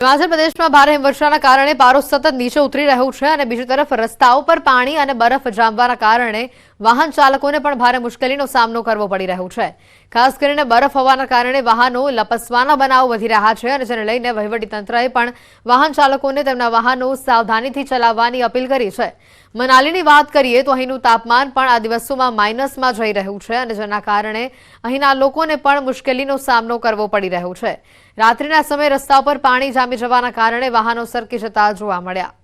હિમાચલ પ્રદેશમાં ભારે હિમવર્ષાના કારણે પારો સતત નીચે ઉતરી રહ્યો છે અને બીજી તરફ રસ્તાઓ પર પાણી અને બરફ જામવાના કારણે વાહન ચાલકોને પણ ભારે મુશ્કેલીનો સામનો કરવો પડી રહ્યો છે. ખાસ કરીને બરફ હોવાના કારણે વાહનો લપસવાના બનાવો વધી રહ્યા છે અને જેને લઈને વહીવટીતંત્રએ પણ વાહન ચાલકોને તેમના વાહનો સાવધાનીથી ચલાવવાની અપીલ કરી છે. મનાલીની વાત કરીએ તો અહીંનું તાપમાન પણ આ દિવસોમાં માઇનસમાં જઈ રહ્યું છે અને જેના કારણે અહીંના લોકોને પણ મુશ્કેલીનો સામનો કરવો પડી રહ્યો છે. રાત્રિના સમયે રસ્તા પર પાણી જામી જવાના કારણે વાહનો સરકી જતા જોવા મળ્યા.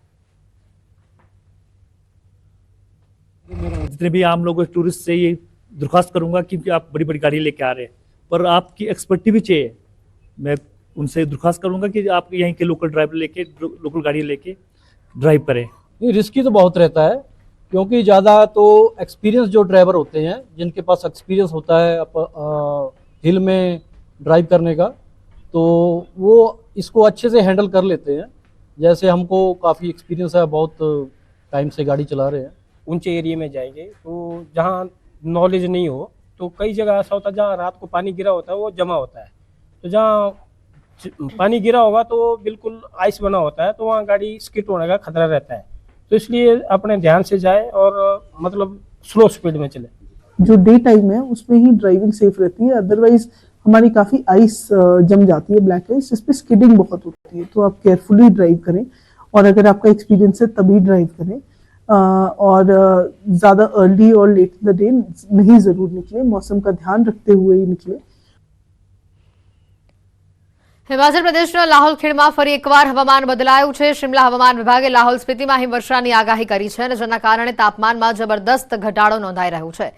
जितने भी आम लोग टूरिस्ट से ये दरख्वास्त करूँगा कि कि आप बड़ी बड़ी गाड़ी लेके आ रहे हैं। पर आपकी एक्सपर्टी भी चाहिए। मैं उनसे दरख्वास्त करूँगा कि आप यहीं के लोकल ड्राइवर लेके लोकल गाड़ी लेके ड्राइव करें। नहीं रिस्की तो बहुत रहता है क्योंकि ज़्यादा तो एक्सपीरियंस जो ड्राइवर होते हैं जिनके पास एक्सपीरियंस होता है अ, हिल में ड्राइव करने का तो वो इसको अच्छे से हैंडल कर लेते हैं। जैसे हमको काफ़ी एक्सपीरियंस है बहुत टाइम से गाड़ी चला रहे हैं। ऊँचे एरिया में जाएँगे तो जहाँ नॉलेज नहीं हो तो कई जगह ऐसा होता है, जहाँ रात को पानी गिरा होता है, वो जमा होता है। तो जहाँ पानी गिरा होगा तो बिल्कुल आइस बना होता है तो वहाँ गाड़ी स्किट होने का खतरा रहता है। तो इसलिए अपने ध्यान से जाए और मतलब स्लो स्पीड में चले। जो डे टाइम है, उसमें ही ड्राइविंग सेफ़ रहती है अदरवाइज़ हमारी काफ़ी आइस जम जाती है ब्लैक आइस इस पर स्किडिंग बहुत होती है तो आप केयरफुली ड्राइव करें। और अगर आपका एक्सपीरियंस है, तभी ड्राइव करें। और अ, ज़्यादा अर्ली और लेट इन द डे नहीं ज़रूर निकले मौसम का ध्यान रखते हुए ही निकले હિમાચલ પ્રદેશના લાહોલ ખીણમાં ફરી એકવાર હવામાન બદલાયું છે. શિમલા હવામાન વિભાગે લાહોલ સ્પીતિમાં હિમવર્ષાની આગાહી કરી છે અને જેના કારણે તાપમાનમાં જબરદસ્ત ઘટાડો નોંધાઈ રહ્યો છે.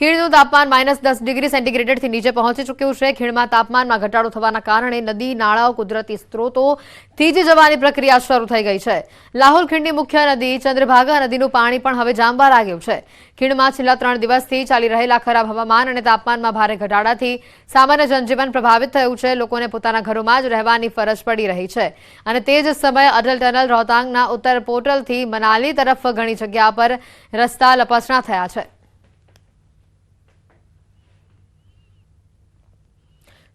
ખીણનું તાપમાન માઇનસ દસ ડિગ્રી સેન્ટીગ્રેડથી નીચે પહોંચી ચૂક્યું છે. ખીણમાં તાપમાનમાં ઘટાડો થવાના કારણે નદી, નાળાઓ, કુદરતી સ્ત્રોતો થીજી જવાની પ્રક્રિયા શરૂ થઈ ગઈ છે. લાહોલ ખીણની મુખ્ય નદી ચંદ્રભાગા નદીનું પાણી પણ હવે જામવા લાગ્યું છે. ખીણમાં છેલ્લા ત્રણ દિવસથી ચાલી રહેલા ખરાબ હવામાન અને તાપમાનમાં ભારે ઘટાડાથી સામાન્ય જનજીવન પ્રભાવિત થયું છે. લોકોને પોતાના ઘરોમાં જ રહેવાની ફરજ પડી રહી છે. અને તે જ સમયે અટલ ટનલ રોહતાંગના ઉત્તર પોર્ટલથી મનાલી તરફ ઘણી જગ્યા પર રસ્તા લપસણા થયા છે.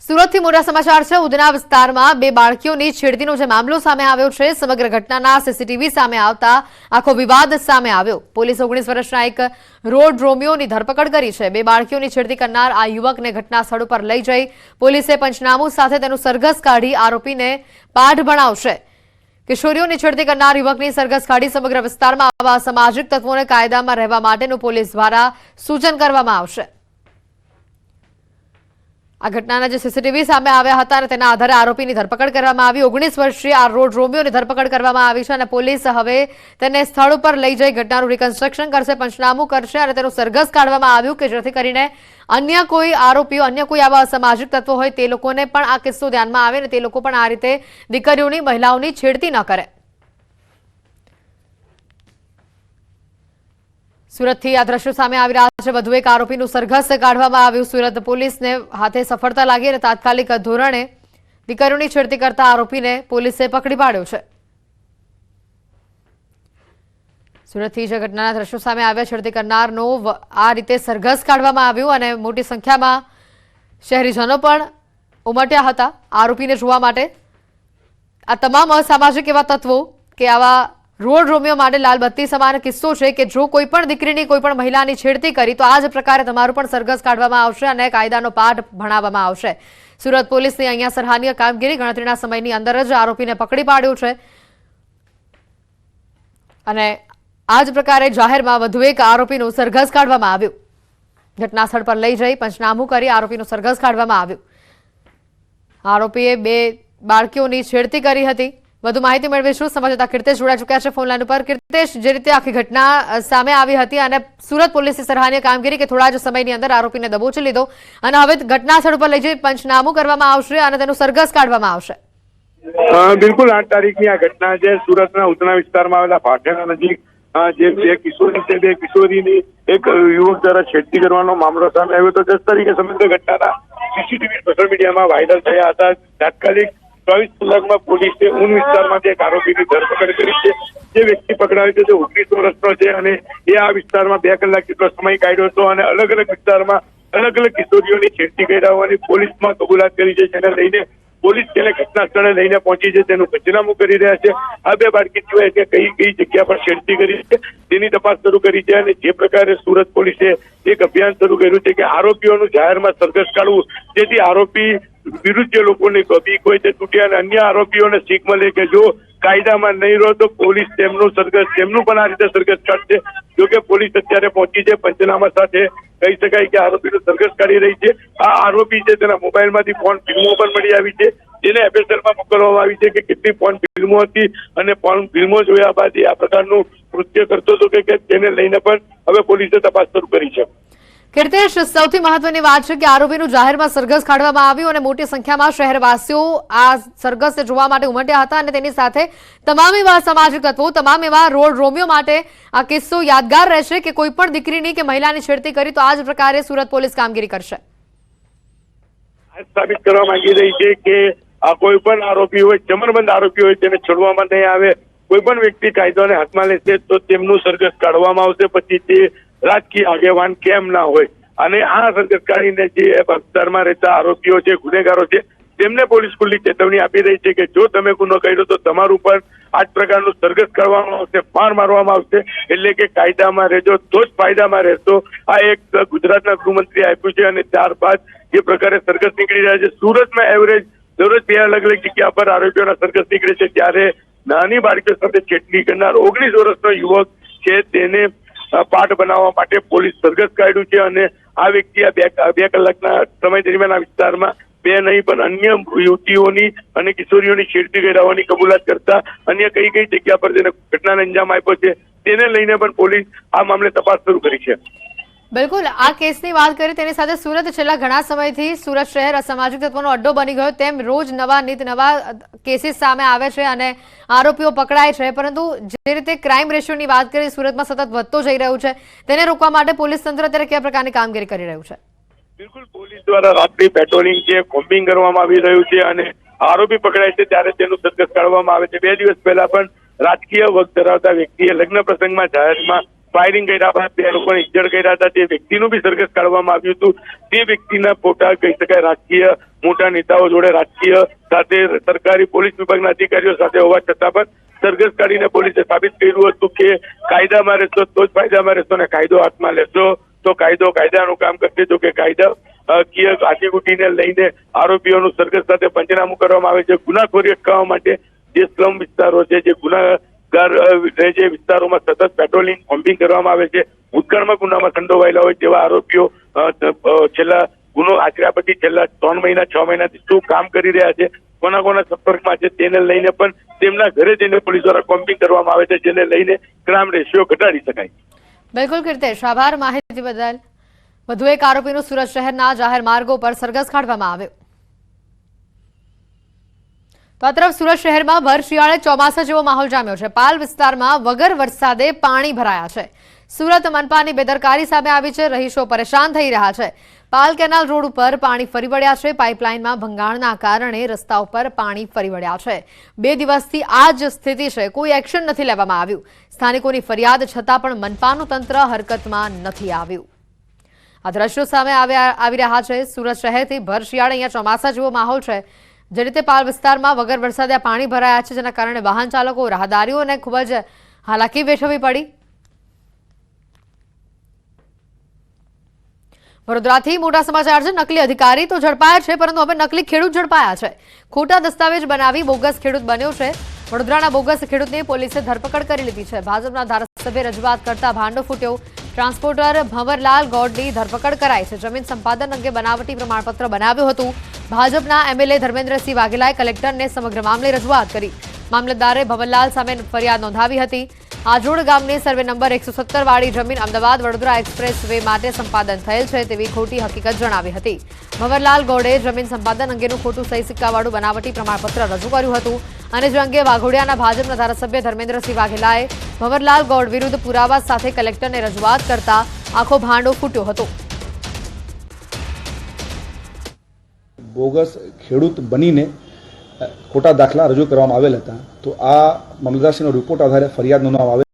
સુરતથી મોટા સમાચાર છે. ઉધના વિસ્તારમાં બે બાળકીઓની છેડતીનો જે મામલો સામે આવ્યો છે, સમગ્ર ઘટનાના સીસીટીવી સામે આવતા આખો વિવાદ સામે આવ્યો. પોલીસે ઓગણીસ વર્ષના એક રોડ રોમિયોની ધરપકડ કરી છે. બે બાળકીઓની છેડતી કરનાર આ યુવકને ઘટના સ્થળ ઉપર લઈ જઈ પોલીસે પંચનામું સાથે તેનું સરઘસ કાઢી આરોપીને પાઠ ભણાવશે. કિશોરીઓની છેડતી કરનાર યુવકની સરઘસ કાઢી સમગ્ર વિસ્તારમાં આવા સામાજિક તત્વોને કાયદામાં રહેવા માટેનું પોલીસ દ્વારા સૂચન કરવામાં આવશે. આ ઘટનાના જે સીસીટીવી સામે આવ્યા હતા અને તેના આધારે આરોપીની ધરપકડ કરવામાં આવી. ઓગણીસ વર્ષીય આ રોડ રોમિયોની ધરપકડ કરવામાં આવી છે અને પોલીસ હવે તેને સ્થળ ઉપર લઈ જઈ ઘટનાનું રિકન્સ્ટ્રક્શન કરશે, પંચનામું કરશે અને તેનું સરઘસ કાઢવામાં આવ્યું કે જેથી કરીને અન્ય કોઈ આરોપીઓ, અન્ય કોઈ આવા અસામાજિક તત્વો હોય તે લોકોને પણ આ કિસ્સો ધ્યાનમાં આવે અને તે લોકો પણ આ રીતે દીકરીઓની, મહિલાઓની છેડતી ન કરે. સુરતથી આ દ્રશ્યો સામે આવી રહ્યા છે. વધુ એક આરોપીનું સરઘસ કાઢવામાં આવ્યું. સુરત પોલીસને હાથે સફળતા લાગી અને તાત્કાલિક ધોરણે દીકરીઓની છેડતી કરતા આરોપીને પોલીસે પકડી પાડ્યો છે. સુરતથી જે ઘટનાના દ્રશ્યો સામે આવ્યા, છેડતી કરનારનો આ રીતે સરઘસ કાઢવામાં આવ્યું અને મોટી સંખ્યામાં શહેરીજનો પણ ઉમટ્યા હતા. આરોપીને જોવા માટે આ તમામ અસામાજિક એવા તત્વો કે આવા રોડ રોમિયો માટે લાલ બત્તી સમાન કિસ્સો છે કે જો કોઈ પણ દીકરીની કોઈ પણ મહિલાની છેડતી કરી, તો આ જ પ્રકારે તમારું પણ સરઘસ કાઢવામાં આવશે અને કાયદાનો પાઠ ભણાવવામાં આવશે. સુરત પોલીસની અહીંયા સરાહનીય કામગીરી ગણતરીના સમયની અંદર જ આરોપીને પકડી પાડ્યો છે. અને આ જ પ્રકારે જાહેરમાં વધુ એક આરોપીનું સરઘસ કાઢવામાં આવ્યું. ઘટનાસ્થળ પર લઈ જઈ પંચનામું કરી આરોપીનું સરઘસ કાઢવામાં આવ્યું. આરોપીએ બે બાળકીઓની છેડતી કરી હતી. વધુ માહિતી મેળવીશું. સંવાદદાતા કીર્તેશ જોડાઈ ચુક્યા છે ફોનલાઈન ઉપર. કીર્તેશ, જે રીતે આખી ઘટના સામે આવી હતી અને સુરત પોલીસની સરાહનીય કામગીરી કે થોડા જ સમયની અંદર આરોપીને દબોચી લીધો અને હવે ઘટના ઉપર લઈ જઈ પંચનામું કરવામાં આવશે અને તેનું સરઘસ કાઢવામાં આવશે. બિલકુલ આઠ તારીખની આ ઘટના છે. સુરતના ઉધના વિસ્તારમાં આવેલા ભાટિયાના નજીક જે બે કિશોરી છે, બે કિશોરીની એક યુવક દ્વારા છેડતી કરવાનો મામલો સામે આવ્યો હતો. દસ તારીખે સમગ્ર ઘટનાના સીસીટીવી સોશિયલ મીડિયામાં વાયરલ થયા હતા. તાત્કાલિક ચોવીસ કલાકમાં પોલીસે ઊન વિસ્તારમાંથી એક આરોપીની ધરપકડ કરી છે, જે વ્યક્તિ પકડાયો છે તે ઓગણીસ વર્ષનો છે અને એ આ વિસ્તારમાં બે કલાક જેટલો સમય કાઢ્યો હતો અને અલગ અલગ વિસ્તારમાં અલગ અલગ કિશોરીઓની છેડતી કર્યા પોલીસમાં કબૂલાત કરી છે, જેને લઈને પોલીસ તેને ઘટના સ્થળે લઈને પહોંચી છે, તેનું પંચનામું કરી રહ્યા છે. આ બે બાળકી સિવાય કે કઈ કઈ જગ્યા પર છેડતી કરી છે, તેની તપાસ શરૂ કરી છે અને જે પ્રકારે સુરત પોલીસે એક અભિયાન શરૂ કર્યું છે કે આરોપીઓનું જાહેરમાં સરઘસ કાઢવું, જેથી આરોપી વિરુદ્ધ જે લોકોની કોઈ તે તૂટ્યા અને અન્ય આરોપીઓને શીખ મળે કે જો કાયદામાં નહીં રહો તો પોલીસ તેમનું સરઘસ તેમનું પણ આ રીતે સરઘસ કાઢશે. જોકે પોલીસ અત્યારે પહોંચી છે પંચનામા સાથે. કહી શકાય કે આરોપીનું સરઘસ કાઢી રહી છે. આ આરોપી છે તેના મોબાઈલમાંથી ફોન ફિલ્મો પણ મળી આવી છે. જેને એફએસએલમાં મોકલવામાં આવી છે કે કેટલી ફોન ફિલ્મો હતી અને ફોન ફિલ્મો જોયા બાદ આ પ્રકારનું કૃત્ય કરતો હતો કે તેને લઈને પણ હવે પોલીસે તપાસ શરૂ કરી છે. કીર્તેશ, સૌથી મહત્વની વાત છે કે આરોપીનું જાહેરમાં સરઘસ કાઢવામાં આવ્યું અને મોટી સંખ્યામાં શહેરવાસીઓ આ સરઘસને જોવા માટે ઉમટ્યા હતા અને તેની સાથે તમામ એવા સામાજિક તત્વો, તમામ એવા રોડ રોમિયો માટે આ કિસ્સો યાદગાર રહેશે કે કોઈ દીકરીની કે મહિલાની છેડતી કરી તો આ જ પ્રકારે સુરત પોલીસ કામગીરી કરશે. સાબિત કરવા માંગી રહી છે કે કોઈ પણ આરોપી હોય ચમરબંધ આરોપી હોય તેને છોડવામાં નહીં આવે. કોઈ પણ વ્યક્તિ કાયદોને હાથમાં લેશે તો તેમનું સરઘસ કાઢવામાં આવશે. પછી તે રાજકીય આગેવાન કેમ ના હોય. અને આ કાઢીને જે વિસ્તારમાં રહેતા આરોપીઓ છે, ગુનેગારો છે, તેમને પોલીસ ખુલ્લી ચેતવણી આપી રહી છે કે જો તમે ગુનો કર્યો તો તમારું પણ આ જ પ્રકારનું સરઘસ કરવામાં આવશે ફાર મારવામાં આવશે. એટલે કે કાયદામાં રહેજો, તો જ ફાયદામાં રહેશો. આ એક ગુજરાતના ગૃહમંત્રી આપ્યું છે અને ત્યારબાદ જે પ્રકારે સરઘસ નીકળી રહ્યા છે, સુરતમાં એવરેજ દરરોજ બે અલગ અલગ જગ્યા પર આરોપીઓના સરઘસ નીકળે છે. ત્યારે નાની બાળકીઓ સાથે છેટણી કરનાર ઓગણીસ વર્ષનો યુવક છે, તેને પાઠ બનાવવા માટે પોલીસ સરઘસ કાઢ્યું છે અને આ વ્યક્તિ બે કલાકના સમય દરમિયાન આ વિસ્તારમાં બે નહીં, પણ અન્ય યુવતીઓની અને કિશોરીઓની છેડતી કરાવવાની કબૂલાત કરતા અન્ય કઈ કઈ જગ્યા પર તેને ઘટનાને અંજામ આપ્યો છે, તેને લઈને પણ પોલીસ આ મામલે તપાસ શરૂ કરી છે. બિલકુલ, આ કેસની વાત કરી તેની સાથે સુરત છેલ્લા ઘણા સમયથી સુરત શહેર અસામાજિક તત્વોનો અડ્ડો બની ગયો. તેમ રોજ નવા નીત, નવા કેસીસ સામે આવે છે અને આરોપીઓ પકડાય છે. પરંતુ જે રીતે ક્રાઇમ રેશિયોની વાત કરી સુરતમાં સતત વધતો જઈ રહ્યું છે. તેને રોકવા માટે પોલીસ તંત્ર અત્યારે કયા પ્રકારની કામગીરી કરી રહ્યું છે? બિલકુલ, પોલીસ દ્વારા રાત્રિ પેટ્રોલિંગ છે કોમ્બિંગ કરવામાં આવી રહ્યું છે અને આરોપી પકડાય છે ત્યારે તેનું સતત કાઢવામાં આવે છે. બે દિવસ પહેલા પણ રાજકીય વગ ધરાવતા વ્યક્તિએ લગ્ન પ્રસંગમાં જાહેરમાં ફાયરિંગ કર્યા બાદ બે લોકોને ઇજ્જત કર્યા હતા. તે વ્યક્તિનું બી સરઘસ કાઢવામાં આવ્યું હતું. તે વ્યક્તિના ફોટા કહી શકાય રાજકીય મોટા નેતાઓ જોડે રાજકીય સાથે સરકારી પોલીસ વિભાગના અધિકારીઓ સાથે હોવા છતાં પણ સરઘસ કાઢીને પોલીસે સાબિત કર્યું હતું કે કાયદામાં રહેશો તો જ ફાયદામાં રહેશો ને કાયદો હાથમાં લેશો તો કાયદો કાયદાનું કામ કરશે. જો કે કાયદા કીય આટીગુટીને લઈને આરોપીઓનું સરઘસ સાથે પંચનામું કરવામાં આવે છે. ગુનાખોરી અટકાવવા માટે જે સ્લમ વિસ્તારો છે, જે ગુનાગાર રહે વિસ્તારોમાં સતત પેટ્રોલિંગ બોમ્બિંગ કરવામાં આવે છે. ભૂતકાળમાં ગુનામાં સંડોવાયેલા હોય તેવા આરોપીઓ છેલ્લા ગુનો આચર્યા પછી છેલ્લા ત્રણ મહિના, છ મહિનાથી શું કામ કરી રહ્યા છે, કોના કોના સંપર્કમાં છે તેને લઈને પણ તેમના ઘરે જઈને પોલીસ દ્વારા કોમ્પિંગ કરવામાં આવે છે, જેને લઈને ક્રાઇમ રેશિયો ઘટાડી શકાય. બિલકુલ કીર્તેશ, આભાર માહિતી બદલ. વધુ એક આરોપીનું સુરત શહેરના જાહેર માર્ગો પર સરઘસ કાઢવામાં આવ્યો. તો આ તરફ સુરત શહેરમાં ભર શિયાળે ચોમાસા જેવો માહોલ જામ્યો છે. પાલ વિસ્તારમાં વગર વરસાદે પાણી ભરાયા છે. સુરત મનપાની બેદરકારી સામે આવી છે. રહીશો પરેશાન થઈ રહ્યા છે. પાલ કેનાલ રોડ ઉપર પાણી ફરી વળ્યા છે. પાઇપલાઇનમાં ભંગાણના કારણે રસ્તા ઉપર પાણી ફરી વળ્યા છે. બે દિવસથી આ જ સ્થિતિ છે. કોઈ એક્શન નથી લેવામાં આવ્યું. સ્થાનિકોની ફરિયાદ છતાં પણ મનપાનું તંત્ર હરકતમાં નથી આવ્યું. આ દ્રશ્યો સામે આવી રહ્યા છે. સુરત શહેરથી ભર શિયાળે અહીંયા ચોમાસા જેવો માહોલ છે. જે રીતે પાલ વિસ્તારમાં વગર વરસાદે પાણી ભરાયા છે, જેના કારણે વાહન ચાલકો રાહદારીઓને ખૂબ જ હાલાકી વેઠવવી પડી. વડોદરાથી મોટા સમાચાર છે, નકલી અધિકારી તો ઝડપાયા છે, પરંતુ હવે નકલી ખેડૂત ઝડપાયા છે. ખોટા દસ્તાવેજ બનાવી બોગસ ખેડૂત બન્યો છે. વડોદરાના બોગસ ખેડૂતની પોલીસે ધરપકડ કરી લીધી છે. ભાજપના ધારાસભ્ય રજૂઆત કરતા ભાંડો ફૂટ્યો. ટ્રાન્સપોર્ટર ભંવરલાલ ગોડની ધરપકડ કરાઈ છે. જમીન સંપાદન અંગે બનાવટી પ્રમાણપત્ર બનાવ્યું હતું. ભાજપના એમએલએ ધર્મેન્દ્રસિંહ વાઘેલાએ કલેક્ટરને સમગ્ર મામલે રજૂઆત કરી. મામલતદારે ભવનલાલ સામે ફરિયાદ નોંધાવી હતી. આજોડ ગામની સર્વે નંબર એકસો સત્તર વાળી જમીન અમદાવાદ વડોદરા એક્સપ્રેસ વે માટે સંપાદન થયેલ છે તેવી ખોટી હકીકત જણાવી હતી. ભંવરલાલ ગૌડે જમીન સંપાદન અંગેનું ખોટું સહી સિક્કાવાળું બનાવટી પ્રમાણપત્ર રજૂ કર્યું હતું અને જે અંગે વાઘોડિયાના ભાજપના ધારાસભ્ય ધર્મેન્દ્રસિંહ વાઘેલાએ ભવનલાલ ગૌડ વિરુદ્ધ પુરાવા સાથે કલેક્ટરને રજૂઆત કરતા આખો ભાંડો ફૂટ્યો હતો. બોગસ ખેડૂત બનીને ખોટા દાખલા રજૂ કરવામાં આવેલ હતા. તો આ મામલતદારશ્રીનો રિપોર્ટ આધારે ફરિયાદ નોંધવામાં આવે